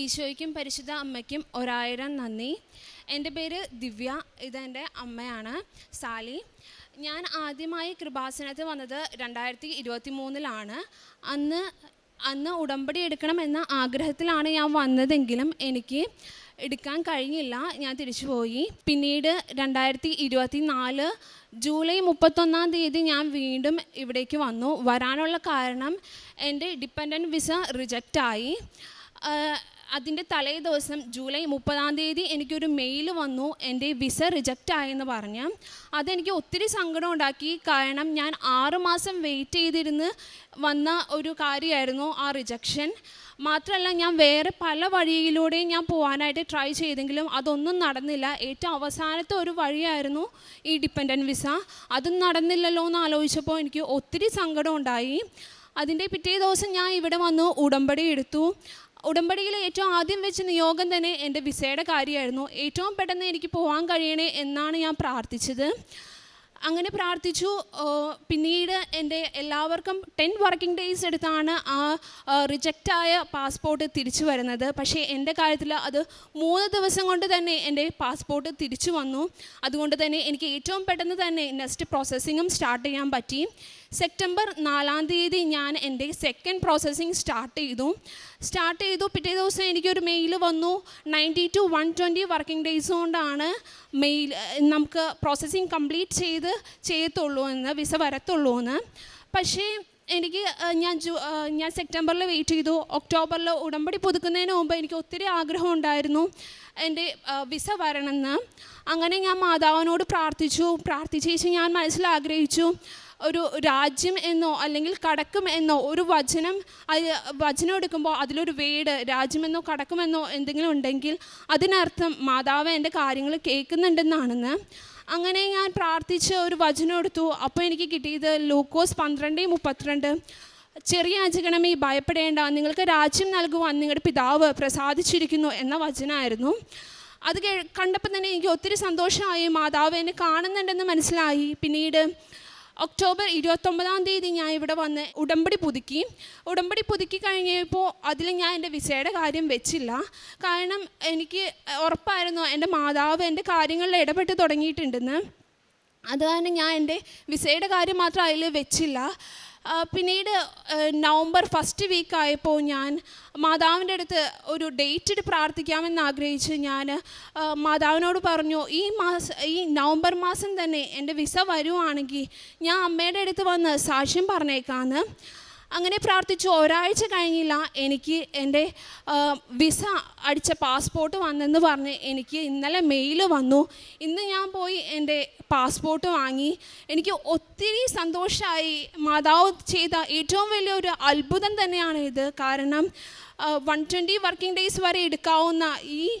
ഈശോയ്ക്കും പരിശുദ്ധ അമ്മയ്ക്കും ഒരായിരം നന്ദി. എന്റെ പേര് ദിവ്യ ഇതെന്റെ അമ്മയാണ് സാലി. ഞാൻ ആദ്യമായി കൃപാസനത്ത് വന്നത് രണ്ടായിരത്തി ഇരുപത്തി മൂന്നിലാണ് അന്ന് അന്ന് ഉടമ്പടി എടുക്കണം എന്ന ആഗ്രഹത്തിലാണ് ഞാൻ വന്നതെങ്കിലും എനിക്ക് എടുക്കാൻ കഴിഞ്ഞില്ല ഞാൻ തിരിച്ചു പോയി പിന്നീട് രണ്ടായിരത്തി ഇരുപത്തി നാല് ജൂലൈ മുപ്പത്തൊന്നാം തീയതി ഞാൻ വീണ്ടും ഇവിടേക്ക് വന്നു. വരാനുള്ള കാരണം എന്റെ ഡിപ്പെൻഡന്റ് വിസ റിജക്റ്റായി. അതിന്റെ തലേ ദിവസം ജൂലൈ മുപ്പതാം തീയതി എനിക്കൊരു മെയിൽ വന്നു എന്റെ വിസ റിജക്റ്റ് ആയെന്ന് പറഞ്ഞ്. അതെനിക്ക് ഒത്തിരി സങ്കടം ഉണ്ടാക്കി. കാരണം ഞാൻ ആറുമാസം വെയിറ്റ് ചെയ്തിരുന്ന് വന്ന ഒരു കാര്യമായിരുന്നു ആ റിജക്ഷൻ മാത്രമല്ല ഞാൻ വേറെ പല വഴിയിലൂടെയും ഞാൻ പോകാനായിട്ട് ട്രൈ ചെയ്തെങ്കിലും അതൊന്നും നടന്നില്ല. ഏറ്റവും അവസാനത്തെ ഒരു വഴിയായിരുന്നു ഈ ഡിപ്പെൻഡന്റ് വിസ അതും നടന്നില്ലല്ലോ എന്ന് ആലോചിച്ചപ്പോൾ എനിക്ക് ഒത്തിരി സങ്കടം ഉണ്ടായി. അതിന്റെ പിറ്റേ ദിവസം ഞാൻ ഇവിടെ വന്നു ഉടമ്പടി എടുത്തു. ഉടമ്പടിയിൽ ഏറ്റവും ആദ്യം വെച്ച് നിയോഗം തന്നെ എന്റെ വിസയുടെ കാര്യമായിരുന്നു. ഏറ്റവും പെട്ടെന്ന് എനിക്ക് പോകാൻ കഴിയണേ എന്നാണ് ഞാൻ പ്രാർത്ഥിച്ചത്. അങ്ങനെ പ്രാർത്ഥിച്ചു. പിന്നീട് എന്റെ എല്ലാവർക്കും ടെൻ വർക്കിംഗ് ഡേയ്സ് എടുത്താണ് ആ റിജക്റ്റായ പാസ്പോർട്ട് തിരിച്ചു വരുന്നത്. പക്ഷേ എന്റെ കാര്യത്തിൽ അത് മൂന്ന് ദിവസം കൊണ്ട് തന്നെ എന്റെ പാസ്പോർട്ട് തിരിച്ചു വന്നു. അതുകൊണ്ട് തന്നെ എനിക്ക് ഏറ്റവും പെട്ടെന്ന് തന്നെ നെക്സ്റ്റ് പ്രോസസ്സിങ്ങും സ്റ്റാർട്ട് ചെയ്യാൻ പറ്റി. സെപ്റ്റംബർ നാലാം തീയതി ഞാൻ എന്റെ സെക്കൻഡ് പ്രോസസ്സിങ് സ്റ്റാർട്ട് ചെയ്തു. സ്റ്റാർട്ട് ചെയ്തു. പിറ്റേ ദിവസം എനിക്കൊരു മെയിൽ വന്നു. Ninety to one twenty working days കൊണ്ടാണ് മെയിൽ നമുക്ക് പ്രോസസ്സിങ് കംപ്ലീറ്റ് ചെയ്ത് ചെയ്യത്തുള്ളൂ എന്ന് വിസ വരത്തുള്ളൂ എന്ന്. പക്ഷേ എനിക്ക് ഞാൻ ജൂ ഞാൻ സെപ്റ്റംബറിൽ വെയിറ്റ് ചെയ്തു. ഒക്ടോബറിൽ ഉടമ്പടി പുതുക്കുന്നതിന് മുമ്പ് എനിക്ക് ഒത്തിരി ആഗ്രഹം ഉണ്ടായിരുന്നു എന്റെ വിസ വരണമെന്ന്. അങ്ങനെ ഞാൻ മാതാവിനോട് പ്രാർത്ഥിച്ചു. പ്രാർത്ഥിച്ചേച്ച് ഞാൻ മനസ്സിൽ ആഗ്രഹിച്ചു. ഒരു രാജ്യം എന്നോ അല്ലെങ്കിൽ കടക്കും എന്നോ ഒരു വചനം വചനം എടുക്കുമ്പോൾ അതിലൊരു വീട് രാജ്യമെന്നോ കടക്കുമെന്നോ എന്തെങ്കിലും ഉണ്ടെങ്കിൽ അതിനർത്ഥം മാതാവ് എന്റെ കാര്യങ്ങൾ കേൾക്കുന്നുണ്ടെന്നാണെന്ന്. അങ്ങനെ ഞാൻ പ്രാർത്ഥിച്ച് ഒരു വചനം എടുത്തു. അപ്പോൾ എനിക്ക് കിട്ടിയത് ലൂക്കോസ് പന്ത്രണ്ട് മുപ്പത്തിരണ്ട്. ചെറിയ അജഗണമേ ഭയപ്പെടേണ്ട. നിങ്ങൾക്ക് രാജ്യം നൽകുവാൻ നിങ്ങളുടെ പിതാവ് പ്രസാദിച്ചിരിക്കുന്നു എന്ന വചനമായിരുന്നു അത് കണ്ടപ്പോൾ തന്നെ എനിക്ക് ഒത്തിരി സന്തോഷമായി. മാതാവ് എന്നെ കാണുന്നുണ്ടെന്ന് മനസ്സിലായി. പിന്നീട് ഒക്ടോബർ ഇരുപത്തൊമ്പതാം തീയതി ഞാൻ ഇവിടെ വന്ന് ഉടമ്പടി പുതുക്കി. ഉടമ്പടി പുതുക്കി കഴിഞ്ഞപ്പോൾ അതിൽ ഞാൻ എന്റെ വിസയുടെ കാര്യം വെച്ചില്ല. കാരണം എനിക്ക് ഉറപ്പായിരുന്നു എന്റെ മാതാവ് എന്റെ കാര്യങ്ങളിൽ ഇടപെട്ട് തുടങ്ങിയിട്ടുണ്ടെന്ന്. അത് കാരണം ഞാൻ എന്റെ വിസയുടെ കാര്യം മാത്രം അതിൽ വെച്ചില്ല. പിന്നീട് നവംബർ ഫസ്റ്റ് വീക്ക് ആയപ്പോൾ ഞാൻ മാതാവിന്റെ അടുത്ത് ഒരു ഡേറ്റ് പ്രാർത്ഥിക്കാമെന്ന് ആഗ്രഹിച്ച് ഞാൻ മാതാവിനോട് പറഞ്ഞു ഈ മാസം ഈ നവംബർ മാസം തന്നെ എന്റെ വിസ വരുവാണെങ്കിൽ ഞാൻ അമ്മയുടെ അടുത്ത് വന്ന് സാക്ഷ്യം പറഞ്ഞേക്കാമെന്ന് അങ്ങനെ പ്രാർത്ഥിച്ചു. ഒരാഴ്ച കഴിഞ്ഞില്ല. എനിക്ക് എന്റെ വിസ അടിച്ച പാസ്പോർട്ട് വന്നെന്ന് പറഞ്ഞ് എനിക്ക് ഇന്നലെ മെയിൽ വന്നു. ഇന്ന് ഞാൻ പോയി എന്റെ പാസ്പോർട്ട് വാങ്ങി. എനിക്ക് ഒത്തിരി സന്തോഷമായി മാതാവ് ചെയ്ത ഏറ്റവും വലിയൊരു അത്ഭുതം തന്നെയാണ് ഇത്. കാരണം വൺ ട്വന്റി വർക്കിംഗ് ഡേയ്സ് വരെ എടുക്കാവുന്ന ഈ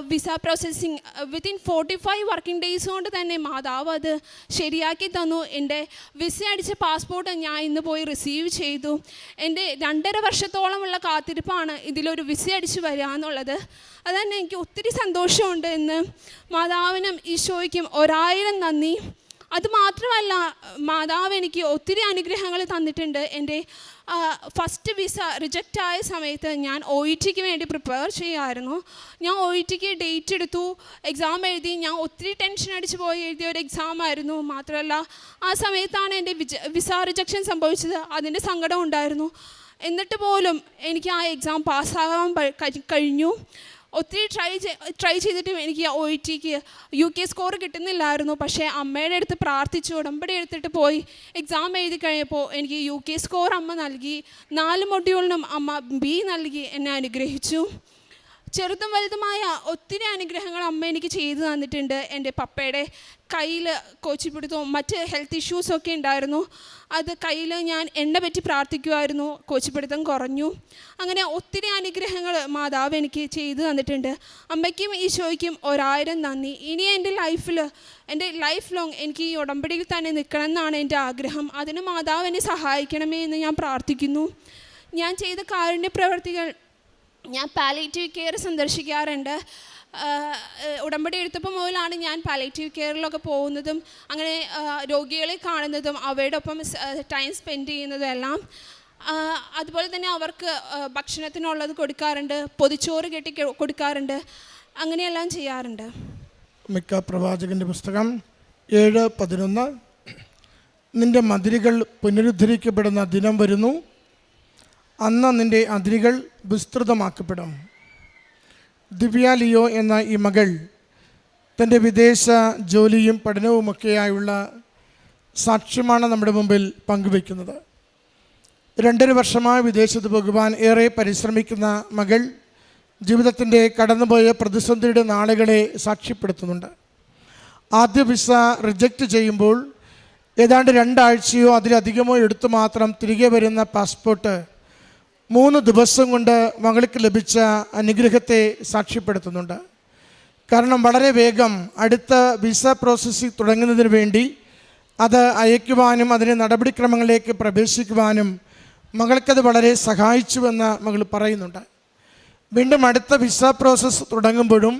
visa processing within forty five working days കൊണ്ട് തന്നെ മാതാവ് അത് ശരിയാക്കി തന്നു. എന്റെ വിസ അടിച്ച പാസ്പോർട്ട് ഞാൻ ഇന്ന് പോയി റിസീവ് ചെയ്തു. എന്റെ രണ്ടര വർഷത്തോളമുള്ള കാത്തിരിപ്പാണ് ഇതിലൊരു വിസ അടിച്ച് വരിക എന്നുള്ളത്. അതുതന്നെ എനിക്ക് ഒത്തിരി സന്തോഷമുണ്ട് എന്ന് മാതാവിനും ഈശോയ്ക്കും ഒരായിരം നന്ദി. അത് മാത്രമല്ല മാതാവ് എനിക്ക് ഒത്തിരി അനുഗ്രഹങ്ങൾ തന്നിട്ടുണ്ട്. എന്റെ ഫസ്റ്റ് വിസ റിജക്റ്റ് ആയ സമയത്ത് ഞാൻ ഒ ഇ ടിക്ക് വേണ്ടി പ്രിപ്പയർ ചെയ്യുമായിരുന്നു ഞാൻ ഒ ഇ ടിക്ക് ഡേറ്റ് എടുത്തു. എക്സാം എഴുതി. ഞാൻ ഒത്തിരി ടെൻഷൻ അടിച്ച് പോയി എഴുതിയ ഒരു എക്സാം ആയിരുന്നു. മാത്രമല്ല ആ സമയത്താണ് എന്റെ വിജ വിസ റിജക്ഷൻ സംഭവിച്ചത്. അതിന്റെ സങ്കടം ഉണ്ടായിരുന്നു. എന്നിട്ട് പോലും എനിക്ക് ആ എക്സാം പാസ്സാകാൻ കഴിഞ്ഞു. ഒത്തിരി ട്രൈ ട്രൈ ചെയ്തിട്ടും എനിക്ക് ഒ ഇ ടിക്ക് യു കെ സ്കോർ കിട്ടുന്നില്ലായിരുന്നു. പക്ഷേ അമ്മയുടെ അടുത്ത് പ്രാർത്ഥിച്ചു ഉടമ്പടി എടുത്തിട്ട് പോയി. എക്സാം എഴുതി കഴിഞ്ഞപ്പോൾ എനിക്ക് യു കെ സ്കോർ അമ്മ നൽകി. നാല് മൊഡ്യൂളിനും അമ്മ ബി നൽകി എന്നെ അനുഗ്രഹിച്ചു. ചെറുതും വലുതുമായ ഒത്തിരി അനുഗ്രഹങ്ങൾ അമ്മ എനിക്ക് ചെയ്തു തന്നിട്ടുണ്ട്. എന്റെ പപ്പയുടെ കയ്യിൽ കോച്ചിപ്പിടുത്തവും മറ്റ് ഹെൽത്ത് ഇഷ്യൂസൊക്കെ ഉണ്ടായിരുന്നു. അത് കയ്യിൽ ഞാൻ എണ്ണ പറ്റി പ്രാർത്ഥിക്കുമായിരുന്നു കോച്ചിപ്പിടുത്തം കുറഞ്ഞു. അങ്ങനെ ഒത്തിരി അനുഗ്രഹങ്ങൾ മാതാവ് എനിക്ക് ചെയ്തു തന്നിട്ടുണ്ട്. അമ്മയ്ക്കും ഈശോയ്ക്കും ഒരായിരം നന്ദി. ഇനി എന്റെ ലൈഫിൽ എന്റെ ലൈഫ് ലോങ് എനിക്ക് ഈ ഉടമ്പടിയിൽ തന്നെ നിൽക്കണം എന്നാണ് എന്റെ ആഗ്രഹം. അതിന് മാതാവ് എന്നെ സഹായിക്കണമേ എന്ന് ഞാൻ പ്രാർത്ഥിക്കുന്നു. ഞാൻ ചെയ്ത കാരുണ്യ പ്രവർത്തികൾ ഞാൻ പാലേറ്റീവ് കെയർ സന്ദർശിക്കാറുണ്ട്. ഉടമ്പടി എടുത്തപ്പോൾ മുതലാണ് ഞാൻ പാലേറ്റീവ് കെയറിലൊക്കെ പോകുന്നതും അങ്ങനെ രോഗികളെ കാണുന്നതും അവരുടെ ഒപ്പം ടൈം സ്പെൻഡ് ചെയ്യുന്നതും എല്ലാം. അതുപോലെ തന്നെ അവർക്ക് ഭക്ഷണത്തിനുള്ളത് കൊടുക്കാറുണ്ട് പൊതിച്ചോറ് കെട്ടി കൊടുക്കാറുണ്ട് അങ്ങനെയെല്ലാം ചെയ്യാറുണ്ട്. മിക്ക പ്രവാചകന്റെ പുസ്തകം ഏഴ് പതിനൊന്ന്. നിന്റെ മതിലുകൾ പുനരുദ്ധരിക്കപ്പെടുന്ന ദിനം വരുന്നു. അന്ന് നിന്റെ അതിരുകൾ വിസ്തൃതമാക്കപ്പെടും. ദിവ്യാലിയോ എന്ന ഈ മകൾ തന്റെ വിദേശ ജോലിയും പഠനവുമൊക്കെയായുള്ള സാക്ഷ്യമാണ് നമ്മുടെ മുമ്പിൽ പങ്കുവയ്ക്കുന്നത്. രണ്ടര വർഷമായി വിദേശത്ത് പോകുവാൻ ഏറെ പരിശ്രമിക്കുന്ന മകൾ ജീവിതത്തിന്റെ കടന്നുപോയ പ്രതിസന്ധിയുടെ നാളുകളെ സാക്ഷ്യപ്പെടുത്തുന്നുണ്ട്. ആദ്യ വിസ റിജക്റ്റ് ചെയ്യുമ്പോൾ ഏതാണ്ട് രണ്ടാഴ്ചയോ അതിലധികമോ എടുത്തു മാത്രം തിരികെ വരുന്ന പാസ്പോർട്ട് മൂന്ന് ദിവസം കൊണ്ട് മകൾക്ക് ലഭിച്ച അനുഗ്രഹത്തെ സാക്ഷ്യപ്പെടുത്തുന്നുണ്ട്. കാരണം വളരെ വേഗം അടുത്ത വിസ പ്രോസസ്സിംഗ് തുടങ്ങുന്നതിന് വേണ്ടി അത് അയക്കുവാനും അതിന്റെ നടപടിക്രമങ്ങളിലേക്ക് പ്രവേശിക്കുവാനും മകൾക്കത് വളരെ സഹായിച്ചുവെന്ന് മകൾ പറയുന്നുണ്ട്. വീണ്ടും അടുത്ത വിസ പ്രോസസ്സ് തുടങ്ങുമ്പോഴും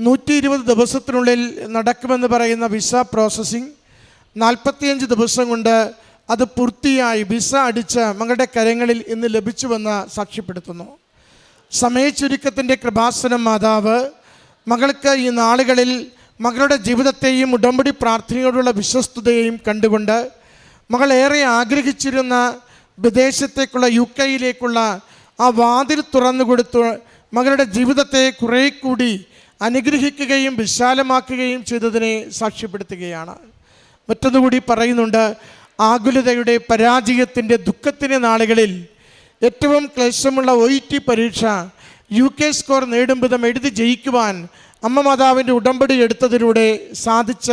നൂറ്റി ഇരുപത് ദിവസത്തിനുള്ളിൽ നടക്കുമെന്ന് പറയുന്ന വിസ പ്രോസസ്സിംഗ് നാൽപ്പത്തിയഞ്ച് ദിവസം കൊണ്ട് അത് പൂർത്തിയായി വിസ അടിച്ച് മകളുടെ കരങ്ങളിൽ ഇന്ന് ലഭിച്ചുവെന്ന് സാക്ഷ്യപ്പെടുത്തുന്നു. സമയച്ചുരുക്കത്തിന്റെ കൃപാസനം മാതാവ് മകൾക്ക് ഈ നാളുകളിൽ മകളുടെ ജീവിതത്തെയും ഉടമ്പടി പ്രാർത്ഥനയോടുള്ള വിശ്വസ്തതയെയും കണ്ടുകൊണ്ട് മകൾ ഏറെ ആഗ്രഹിച്ചിരുന്ന വിദേശത്തേക്കുള്ള യു കെയിലേക്കുള്ള ആ വാതിൽ തുറന്നു കൊടുത്തു മകളുടെ ജീവിതത്തെ കുറേ കൂടി അനുഗ്രഹിക്കുകയും വിശാലമാക്കുകയും ചെയ്തതിനെ സാക്ഷ്യപ്പെടുത്തുകയാണ്. മറ്റൊന്നുകൂടി പറയുന്നുണ്ട് ആകുലതയുടെ പരാജയത്തിന്റെ ദുഃഖത്തിന്റെ നാളുകളിൽ ഏറ്റവും ക്ലേശമുള്ള ഒ ടി പരീക്ഷ യു കെ സ്കോർ നേടും എഴുതി ജയിക്കുവാൻ അമ്മ മാതാവിന്റെ ഉടമ്പടി എടുത്തതിലൂടെ സാധിച്ച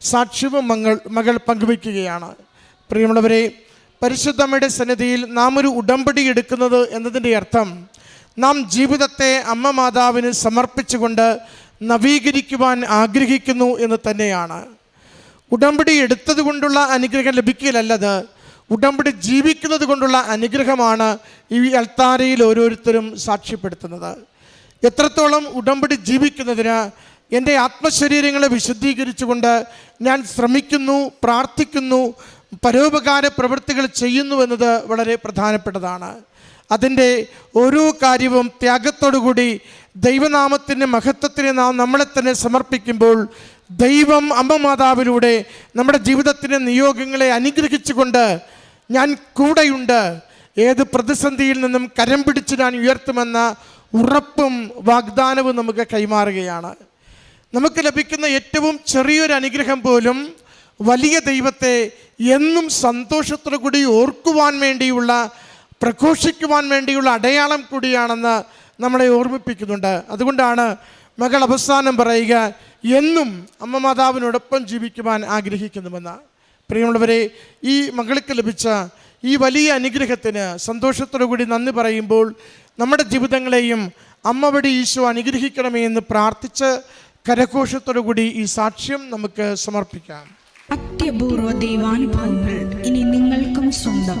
സാക്ഷ്യവും മങ്ങൾ മകൾ പങ്കുവയ്ക്കുകയാണ്. പ്രിയമുള്ളവരെ പരിശുദ്ധമ്മയുടെ സന്നിധിയിൽ നാം ഒരു ഉടമ്പടി എടുക്കുന്നത് എന്നതിന്റെ അർത്ഥം നാം ജീവിതത്തെ അമ്മ മാതാവിന് സമർപ്പിച്ചുകൊണ്ട് നവീകരിക്കുവാൻ ആഗ്രഹിക്കുന്നു എന്ന് തന്നെയാണ്. ഉടമ്പടി എടുത്തത് കൊണ്ടുള്ള അനുഗ്രഹം ലഭിക്കലല്ലത് ഉടമ്പടി ജീവിക്കുന്നത് കൊണ്ടുള്ള അനുഗ്രഹമാണ് ഈ അൽത്താരയിൽ ഓരോരുത്തരും സാക്ഷ്യപ്പെടുത്തുന്നത്. എത്രത്തോളം ഉടമ്പടി ജീവിക്കുന്നതിന് എന്റെ ആത്മശരീരങ്ങളെ വിശുദ്ധീകരിച്ചുകൊണ്ട് ഞാൻ ശ്രമിക്കുന്നു പ്രാർത്ഥിക്കുന്നു പരോപകാര പ്രവൃത്തികൾ ചെയ്യുന്നു എന്നത് വളരെ പ്രധാനപ്പെട്ടതാണ്. അതിന്റെ ഓരോ കാര്യവും ത്യാഗത്തോടുകൂടി ദൈവനാമത്തിന്റെ മഹത്വത്തിന് നാം നമ്മളെ തന്നെ സമർപ്പിക്കുമ്പോൾ ദൈവം അമ്മ മാതാവിലൂടെ നമ്മുടെ ജീവിതത്തിന്റെ നിയോഗങ്ങളെ അനുഗ്രഹിച്ചുകൊണ്ട് ഞാൻ കൂടെയുണ്ട്. ഏത് പ്രതിസന്ധിയിൽ നിന്നും കരം പിടിച്ച് ഞാൻ ഉയർത്തുമെന്ന ഉറപ്പും വാഗ്ദാനവും നമുക്ക് കൈമാറുകയാണ്. നമുക്ക് ലഭിക്കുന്ന ഏറ്റവും ചെറിയൊരു അനുഗ്രഹം പോലും വലിയ ദൈവത്തെ എന്നും സന്തോഷത്തോടു കൂടി ഓർക്കുവാൻ വേണ്ടിയുള്ള പ്രഘോഷിക്കുവാൻ വേണ്ടിയുള്ള അടയാളം കൂടിയാണെന്ന് നമ്മളെ ഓർമ്മിപ്പിക്കുന്നുണ്ട്. അതുകൊണ്ടാണ് മകൾ അവസാനം പറയുക എന്നും അമ്മ മാതാവിനോടൊപ്പം ജീവിക്കുവാൻ ആഗ്രഹിക്കുന്നുവെന്ന്. പ്രിയമുള്ളവരെ ഈ മകൾക്ക് ലഭിച്ച ഈ വലിയ അനുഗ്രഹത്തിന് സന്തോഷത്തോടു കൂടി നന്ദി പറയുമ്പോൾ നമ്മുടെ ജീവിതങ്ങളെയും അമ്മ വഴി ഈശോ അനുഗ്രഹിക്കണമേ എന്ന് പ്രാർത്ഥിച്ച് കരഘോഷത്തോടു കൂടി ഈ സാക്ഷ്യം നമുക്ക് സമർപ്പിക്കാം. അത്യപൂർവ ദൈവാനുഭവങ്ങൾ ഇനി നിങ്ങൾക്കും സ്വന്തം.